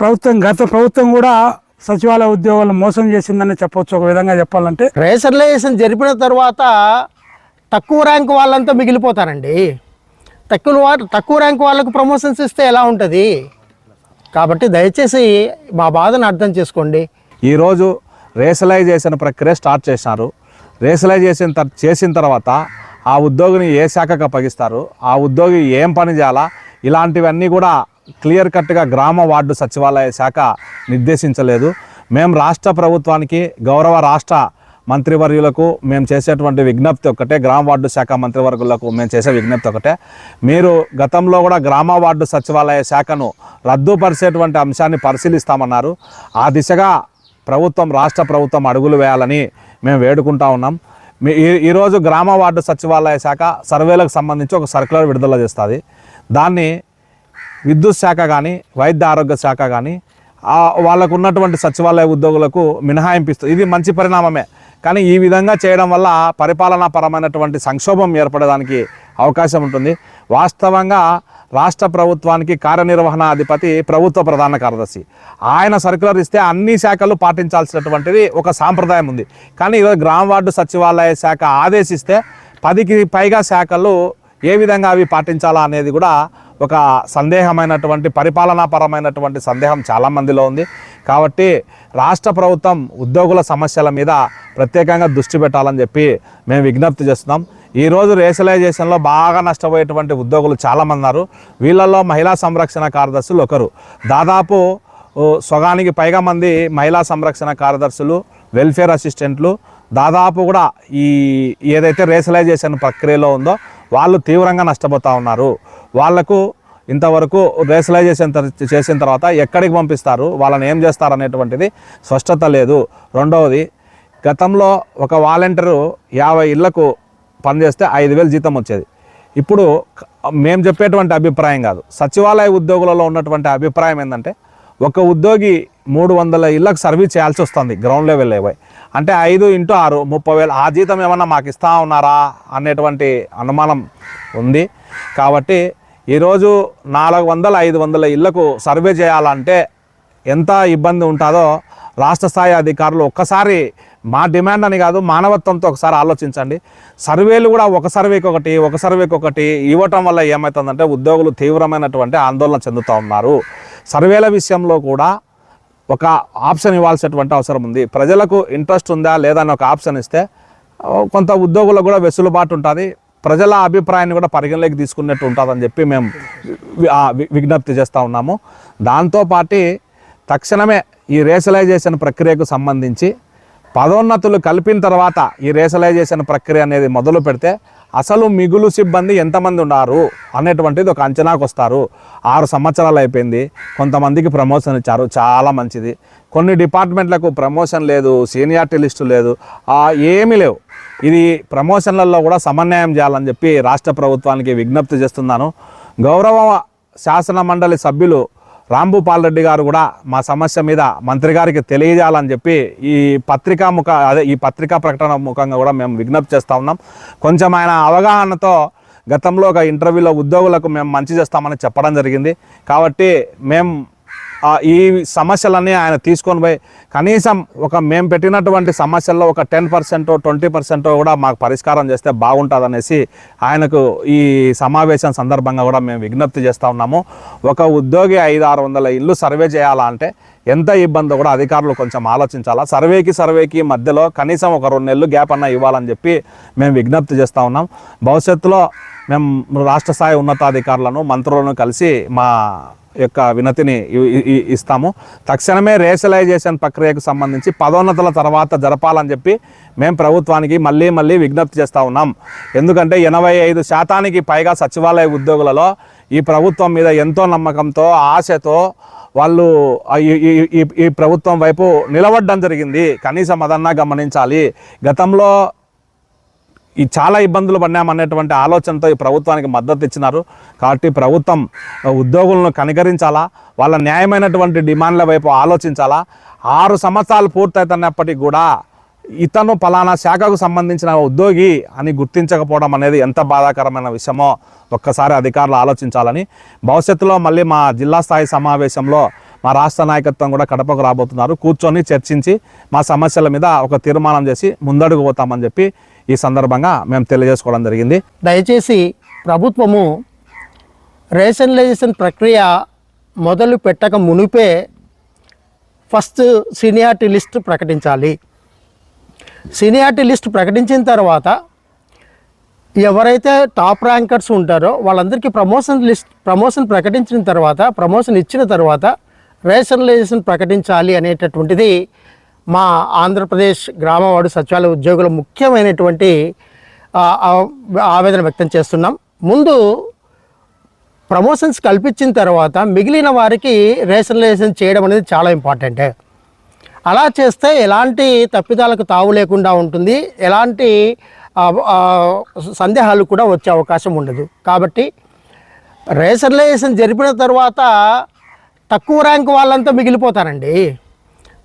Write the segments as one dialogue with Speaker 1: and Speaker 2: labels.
Speaker 1: ప్రభుత్వం గత ప్రభుత్వం కూడా సచివాలయ ఉద్యోగులను మోసం చేసిందని చెప్పొచ్చు. ఒక విధంగా చెప్పాలంటే
Speaker 2: రేషనలైజేషన్ జరిపిన తర్వాత తక్కువ ర్యాంక్ వాళ్ళంతా మిగిలిపోతారండి. తక్కువ తక్కువ ర్యాంక్ వాళ్ళకు ప్రమోషన్స్ ఇస్తే ఎలా ఉంటుంది? కాబట్టి దయచేసి మా బాధను అర్థం చేసుకోండి.
Speaker 3: ఈరోజు రేషలైజేషన్ ప్రక్రియ స్టార్ట్ చేసినారు రేషలైజేషన్ తర్- చేసిన తర్వాత ఆ ఉద్యోగిని ఏ శాఖకు అప్పగిస్తారు? ఆ ఉద్యోగి ఏం పని చేయాలా? ఇలాంటివన్నీ కూడా క్లియర్ కట్గా గ్రామ వార్డు సచివాలయ శాఖ నిర్దేశించలేదు. మేము రాష్ట్ర ప్రభుత్వానికి గౌరవ రాష్ట్ర మంత్రివర్యులకు మేము చేసేటువంటి విజ్ఞప్తి ఒక్కటే గ్రామ వార్డు శాఖ మంత్రివర్గులకు మేము చేసే విజ్ఞప్తి ఒకటే మీరు గతంలో కూడా గ్రామ వార్డు సచివాలయ శాఖను రద్దుపరిచేటువంటి అంశాన్ని పరిశీలిస్తామన్నారు. ఆ దిశగా ప్రభుత్వం రాష్ట్ర ప్రభుత్వం అడుగులు వేయాలని మేము వేడుకుంటా ఉన్నాం. మీ ఈ- ఈరోజు గ్రామ వార్డు సచివాలయ శాఖ సర్వేలకు సంబంధించి ఒక సర్క్యులర్ విడుదల చేస్తుంది. దాన్ని విద్యుత్ శాఖ కానీ వైద్య ఆరోగ్య శాఖ కానీ వాళ్ళకు ఉన్నటువంటి సచివాలయ ఉద్యోగులకు మినహాయింపు ఇస్తుంది ఇది మంచి పరిణామమే. కానీ ఈ విధంగా చేయడం వల్ల పరిపాలనాపరమైనటువంటి సంక్షోభం ఏర్పడడానికి అవకాశం ఉంటుంది. వాస్తవంగా రాష్ట్ర ప్రభుత్వానికి కార్యనిర్వహణ అధిపతి ప్రభుత్వ ప్రధాన కార్యదర్శి. ఆయన సర్కులర్ ఇస్తే అన్ని శాఖలు పాటించాల్సినటువంటిది ఒక సాంప్రదాయం ఉంది. కానీ ఈరోజు గ్రామ వార్డు సచివాలయ శాఖ ఆదేశిస్తే పదికి పైగా శాఖలు ఏ విధంగా అవి పాటించాలా అనేది కూడా ఒక సందేహమైనటువంటి పరిపాలనాపరమైనటువంటి సందేహం చాలామందిలో ఉంది. కాబట్టి రాష్ట్ర ప్రభుత్వం ఉద్యోగుల సమస్యల మీద ప్రత్యేకంగా దృష్టి పెట్టాలని చెప్పి మేము విజ్ఞప్తి చేస్తున్నాం. ఈరోజు రేషలైజేషన్లో బాగా నష్టపోయేటువంటి ఉద్యోగులు చాలామంది ఉన్నారు వీళ్ళల్లో మహిళా సంరక్షణ కార్యదర్శులు ఒకరు. దాదాపు సగానికి పైగా మంది మహిళా సంరక్షణ కార్యదర్శులు వెల్ఫేర్ అసిస్టెంట్లు దాదాపు కూడా ఈ ఏదైతే రేషలైజేషన్ ప్రక్రియలో ఉందో వాళ్ళు తీవ్రంగా నష్టపోతూ ఉన్నారు. వాళ్ళకు ఇంతవరకు రేషలైజేషన్ చేసిన తర్వాత ఎక్కడికి పంపిస్తారు? వాళ్ళని ఏం చేస్తారు అనేటువంటిది స్పష్టత లేదు. రెండవది గతంలో ఒక వాలంటీరు యాభై ఇళ్ళకు పనిచేస్తే ఐదు వేలు జీతం వచ్చేది. ఇప్పుడు మేము చెప్పేటువంటి అభిప్రాయం కాదు. సచివాలయ ఉద్యోగులలో ఉన్నటువంటి అభిప్రాయం ఏంటంటే ఒక ఉద్యోగి మూడు వందల ఇళ్ళకు సర్వీస్ చేయాల్సి వస్తుంది గ్రౌండ్ లెవెల్ పోయి అంటే ఐదు ఇంటూ ఆరు ముప్పై వేలు. ఆ జీతం ఏమన్నా మాకు ఇస్తా ఉన్నారా అనేటువంటి అనుమానం ఉంది. కాబట్టి ఈరోజు నాలుగు వందల ఐదు వందల ఇళ్ళకు సర్వే చేయాలంటే ఎంత ఇబ్బంది ఉంటుందో రాష్ట్ర స్థాయి అధికారులు ఒక్కసారి మా డిమాండ్ అని కాదు మానవత్వంతో ఒకసారి ఆలోచించండి. సర్వేలు కూడా ఒక సర్వేకి ఒకటి ఒక సర్వేకి ఒకటి ఇవ్వటం వల్ల ఏమవుతుందంటే ఉద్యోగులు తీవ్రమైనటువంటి ఆందోళన చెందుతూ ఉన్నారు. సర్వేల విషయంలో కూడా ఒక ఆప్షన్ ఇవ్వాల్సినటువంటి అవసరం ఉంది. ప్రజలకు ఇంట్రెస్ట్ ఉందా లేదా అని ఒక ఆప్షన్ ఇస్తే కొంత ఉద్యోగులకు కూడా వెసులుబాటు ఉంటుంది. ప్రజల అభిప్రాయాన్ని కూడా పరిగణలోకి తీసుకున్నట్టు ఉంటుందని చెప్పి మేము విజ్ఞప్తి చేస్తూ ఉన్నాము. దాంతోపాటి తక్షణమే ఈ రేషలైజేషన్ ప్రక్రియకు సంబంధించి పదోన్నతులు కలిపిన తర్వాత ఈ రేషలైజేషన్ ప్రక్రియ అనేది మొదలు పెడితే అసలు మిగులు సిబ్బంది ఎంతమంది ఉన్నారు అనేటువంటిది ఒక అంచనాకు వస్తారు. ఆరు సంవత్సరాలు అయిపోయింది. కొంతమందికి ప్రమోషన్ ఇచ్చారు. చాలా మంచిది. కొన్ని డిపార్ట్మెంట్లకు ప్రమోషన్ లేదు. సీనియారిటీ లిస్టు లేదు. ఏమీ లేవు. ఇది ప్రమోషన్లలో కూడా సమన్వయం చేయాలని చెప్పి రాష్ట్ర ప్రభుత్వానికి విజ్ఞప్తి చేస్తున్నాను. గౌరవ శాసన మండలి సభ్యులు రాంభూపాల్ రెడ్డి గారు కూడా మా సమస్య మీద మంత్రి గారికి తెలియజేయాలని చెప్పి ఈ పత్రికా ముఖ అదే ఈ పత్రికా ప్రకటన ముఖంగా కూడా మేము విజ్ఞప్తి చేస్తూ ఉన్నాం. కొంచెం ఆయన అవగాహనతో గతంలో ఒక ఇంటర్వ్యూలో ఉద్యోగులకు మేము మంచి చేస్తామని చెప్పడం జరిగింది. కాబట్టి మేము ఈ సమస్యలన్నీ ఆయన తీసుకొని పోయి కనీసం ఒక మేము పెట్టినటువంటి సమస్యల్లో ఒక టెన్ పర్సెంట్ ట్వంటీ పర్సెంట్ కూడా మాకు పరిష్కారం చేస్తే బాగుంటుందనేసి ఆయనకు ఈ సమావేశం సందర్భంగా కూడా మేము విజ్ఞప్తి చేస్తూ ఉన్నాము. ఒక ఉద్యోగి ఐదు ఆరు వందల ఇల్లు సర్వే చేయాలా అంటే ఎంత ఇబ్బంది కూడా అధికారులు కొంచెం ఆలోచించాలా? సర్వేకి సర్వేకి మధ్యలో కనీసం ఒక రెండు నెలలు గ్యాప్ అన్న ఇవ్వాలని చెప్పి మేము విజ్ఞప్తి చేస్తూ ఉన్నాం. భవిష్యత్తులో మేము రాష్ట్ర స్థాయి ఉన్నతాధికారులను మంత్రులను కలిసి మా యొక్క వినతిని ఇస్తాము. తక్షణమే రేషలైజేషన్ ప్రక్రియకు సంబంధించి పదోన్నతుల తర్వాత జరపాలని చెప్పి మేము ప్రభుత్వానికి మళ్ళీ మళ్ళీ విజ్ఞప్తి చేస్తూ ఉన్నాం. ఎందుకంటే ఎనభై ఐదు శాతానికి పైగా సచివాలయ ఉద్యోగులలో ఈ ప్రభుత్వం మీద ఎంతో నమ్మకంతో ఆశతో వాళ్ళు ఈ- ఈ- ఈ ప్రభుత్వం వైపు నిలబడడం జరిగింది. కనీసం అదన్నా గమనించాలి. గతంలో ఈ చాలా ఇబ్బందులు పడినామనేటువంటి ఆలోచనతో ఈ ప్రభుత్వానికి మద్దతు ఇచ్చినారు. కాబట్టి ప్రభుత్వం ఉద్యోగులను కనికరించాలా? వాళ్ళ న్యాయమైనటువంటి డిమాండ్ల వైపు ఆలోచించాలా? ఆరు సంవత్సరాలు పూర్తవుతున్నప్పటికీ కూడా ఇతను పలానా శాఖకు సంబంధించిన ఉద్యోగి అని గుర్తించకపోవడం అనేది ఎంత బాధాకరమైన విషయమో ఒక్కసారి అధికారులు ఆలోచించాలని. భవిష్యత్తులో మళ్ళీ మా జిల్లా స్థాయి సమావేశంలో మా రాష్ట్ర నాయకత్వం కూడా కడపకు రాబోతున్నారు. కూర్చొని చర్చించి మా సమస్యల మీద ఒక తీర్మానం చేసి ముందడుగు పోతామని చెప్పి ఈ సందర్భంగా మేము తెలియజేసుకోవడం జరిగింది.
Speaker 2: దయచేసి ప్రభుత్వము రేషనలైజేషన్ ప్రక్రియ మొదలు పెట్టక మునిపే ఫస్ట్ సీనియారిటీ లిస్ట్ ప్రకటించాలి. సీనియారిటీ లిస్ట్ ప్రకటించిన తర్వాత ఎవరైతే టాప్ ర్యాంకర్స్ ఉంటారో వాళ్ళందరికీ ప్రమోషన్ లిస్ట్ ప్రమోషన్ ప్రకటించిన తర్వాత ప్రమోషన్ ఇచ్చిన తర్వాత రేషనలైజేషన్ ప్రకటించాలి అనేటటువంటిది మా ఆంధ్రప్రదేశ్ గ్రామవాడు సచివాలయ ఉద్యోగుల ముఖ్యమైనటువంటి ఆవేదన వ్యక్తం చేస్తున్నాం. ముందు ప్రమోషన్స్ కల్పించిన తర్వాత మిగిలిన వారికి రేషనలైజేషన్ చేయడం అనేది చాలా ఇంపార్టెంట్. అలా చేస్తే ఎలాంటి తప్పిదాలకు తావు లేకుండా ఉంటుంది. ఎలాంటి సందేహాలు కూడా వచ్చే అవకాశం ఉండదు. కాబట్టి రేషనలైజేషన్ జరిపిన తర్వాత తక్కువ ర్యాంక్ వాళ్ళంతా మిగిలిపోతారండి.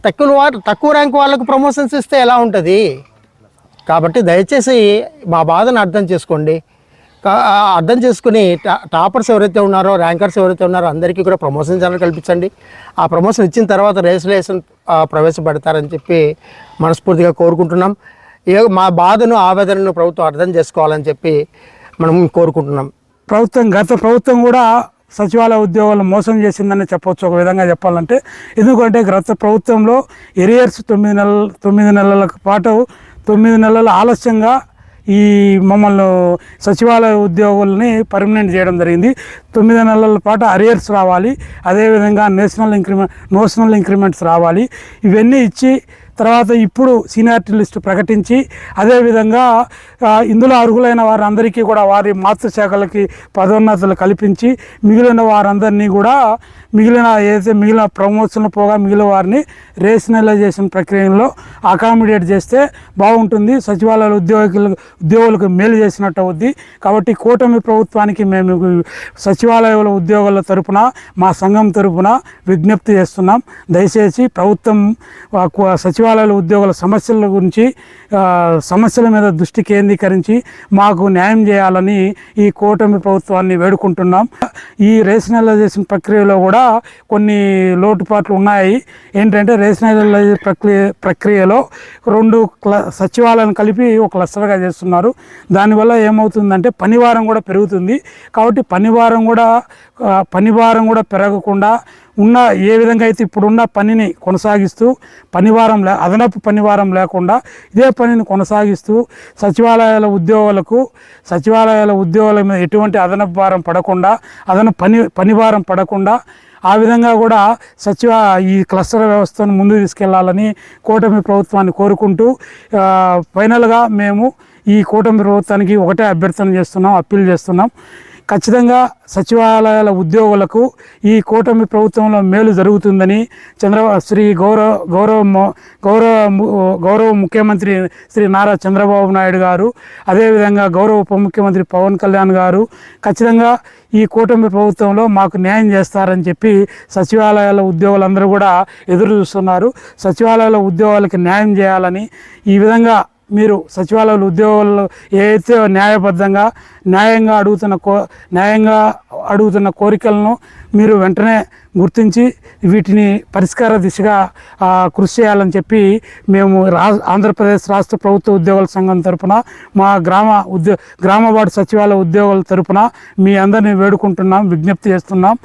Speaker 2: తక్కువ వా- తక్కువ ర్యాంక్ వాళ్ళకు ప్రమోషన్స్ ఇస్తే ఎలా ఉంటుంది? కాబట్టి దయచేసి మా బాధను అర్థం చేసుకోండి. అర్థం చేసుకుని టా టాపర్స్ ఎవరైతే ఉన్నారో ర్యాంకర్స్ ఎవరైతే ఉన్నారో అందరికీ కూడా ప్రమోషన్ ఛానల్ కల్పించండి. ఆ ప్రమోషన్ ఇచ్చిన తర్వాత రిజిస్ట్రేషన్ ప్రవేశపెడతారని చెప్పి మనస్ఫూర్తిగా కోరుకుంటున్నాం. ఏ మా బాధను ఆవేదనను ప్రభుత్వం అర్థం చేసుకోవాలని చెప్పి మనం కోరుకుంటున్నాం.
Speaker 1: ప్రభుత్వం గత ప్రభుత్వం కూడా సచివాలయ ఉద్యోగాలను మోసం చేసిందని చెప్పొచ్చు. ఒక విధంగా చెప్పాలంటే ఎందుకంటే గత ప్రభుత్వంలో ఎరియర్స్ తొమ్మిది నెలల తొమ్మిది నెలల పాటు తొమ్మిది నెలల ఆలస్యంగా ఈ మమ్మల్ని సచివాలయ ఉద్యోగుల్ని పర్మనెంట్ చేయడం జరిగింది. తొమ్మిది నెలల పాటు అరియర్స్ రావాలి. అదేవిధంగా నేషనల్ ఇంక్రిమెంట్ నేషనల్ ఇంక్రిమెంట్స్ రావాలి. ఇవన్నీ ఇచ్చి తర్వాత ఇప్పుడు సీనియారిటీ లిస్టు ప్రకటించి అదేవిధంగా ఇందులో అర్హులైన వారందరికీ కూడా వారి మాతృశాఖలకి పదోన్నతులు కల్పించి మిగిలిన వారందరినీ కూడా మిగిలిన ఏదైతే మిగిలిన ప్రమోషన్లు పోగా మిగిలిన వారిని రేషనలైజేషన్ ప్రక్రియలో అకామిడేట్ చేస్తే బాగుంటుంది. సచివాలయాల ఉద్యోగులకు ఉద్యోగులకు మేలు చేసినట్టు అవుద్ది. కాబట్టి కూటమి ప్రభుత్వానికి మేము సచి సచివాలయాల ఉద్యోగుల తరపున మా సంఘం తరపున విజ్ఞప్తి చేస్తున్నాం. దయచేసి ప్రభుత్వం సచివాలయాల ఉద్యోగుల సమస్యల గురించి సమస్యల మీద దృష్టి కేంద్రీకరించి మాకు న్యాయం చేయాలని ఈ కూటమి ప్రభుత్వాన్ని వేడుకుంటున్నాం. ఈ రేషనలైజేషన్ ప్రక్రియలో కూడా కొన్ని లోటుపాట్లు ఉన్నాయి. ఏంటంటే రేషనలైజేషన్ ప్రక్రియ ప్రక్రియలో రెండు క్ల సచివాలయాలను కలిపి ఒక క్లస్టర్గా చేస్తున్నారు. దానివల్ల ఏమవుతుందంటే పనివారం కూడా పెరుగుతుంది. కాబట్టి పనివారం కూడా పనివారం కూడా పెరగకుండా ఉన్న ఏ విధంగా అయితే ఇప్పుడున్న పనిని కొనసాగిస్తూ పనివారం లే అదనపు పనివారం లేకుండా ఇదే పనిని కొనసాగిస్తూ సచివాలయాల ఉద్యోగులకు సచివాలయాల ఉద్యోగుల మీద ఎటువంటి అదనపు భారం పడకుండా అదనపు పని పనివారం పడకుండా ఆ విధంగా కూడా సచివ ఈ క్లస్టర్ వ్యవస్థను ముందు తీసుకెళ్ళాలని కూటమి ప్రభుత్వాన్ని కోరుకుంటూ ఫైనల్గా మేము ఈ కూటమి ప్రభుత్వానికి ఒకటే అభ్యర్థన చేస్తున్నాం అప్పీల్ చేస్తున్నాం. ఖచ్చితంగా సచివాలయాల ఉద్యోగులకు ఈ కూటమి ప్రభుత్వంలో మేలు జరుగుతుందని చంద్ర శ్రీ గౌరవ గౌరవ గౌరవ గౌరవ ముఖ్యమంత్రి శ్రీ నారా చంద్రబాబు నాయుడు గారు అదేవిధంగా గౌరవ ఉప ముఖ్యమంత్రి పవన్ కళ్యాణ్ గారు ఖచ్చితంగా ఈ కూటమి ప్రభుత్వంలో మాకు న్యాయం చేస్తారని చెప్పి సచివాలయాల ఉద్యోగులందరూ కూడా ఎదురు చూస్తున్నారు. సచివాలయాల ఉద్యోగాలకి న్యాయం చేయాలని ఈ విధంగా మీరు సచివాలయాలు ఉద్యోగులు ఏదైతే న్యాయబద్ధంగా న్యాయంగా అడుగుతున్న కో న్యాయంగా అడుగుతున్న కోరికలను మీరు వెంటనే గుర్తించి వీటిని పరిష్కార దిశగా కృషి చేయాలని చెప్పి మేము రా ఆంధ్రప్రదేశ్ రాష్ట్ర ప్రభుత్వ ఉద్యోగుల సంఘం తరపున మా గ్రామ ఉద్యో గ్రామ వార్డు సచివాలయ ఉద్యోగుల తరపున మీ అందరినీ వేడుకుంటున్నాం విజ్ఞప్తి చేస్తున్నాం.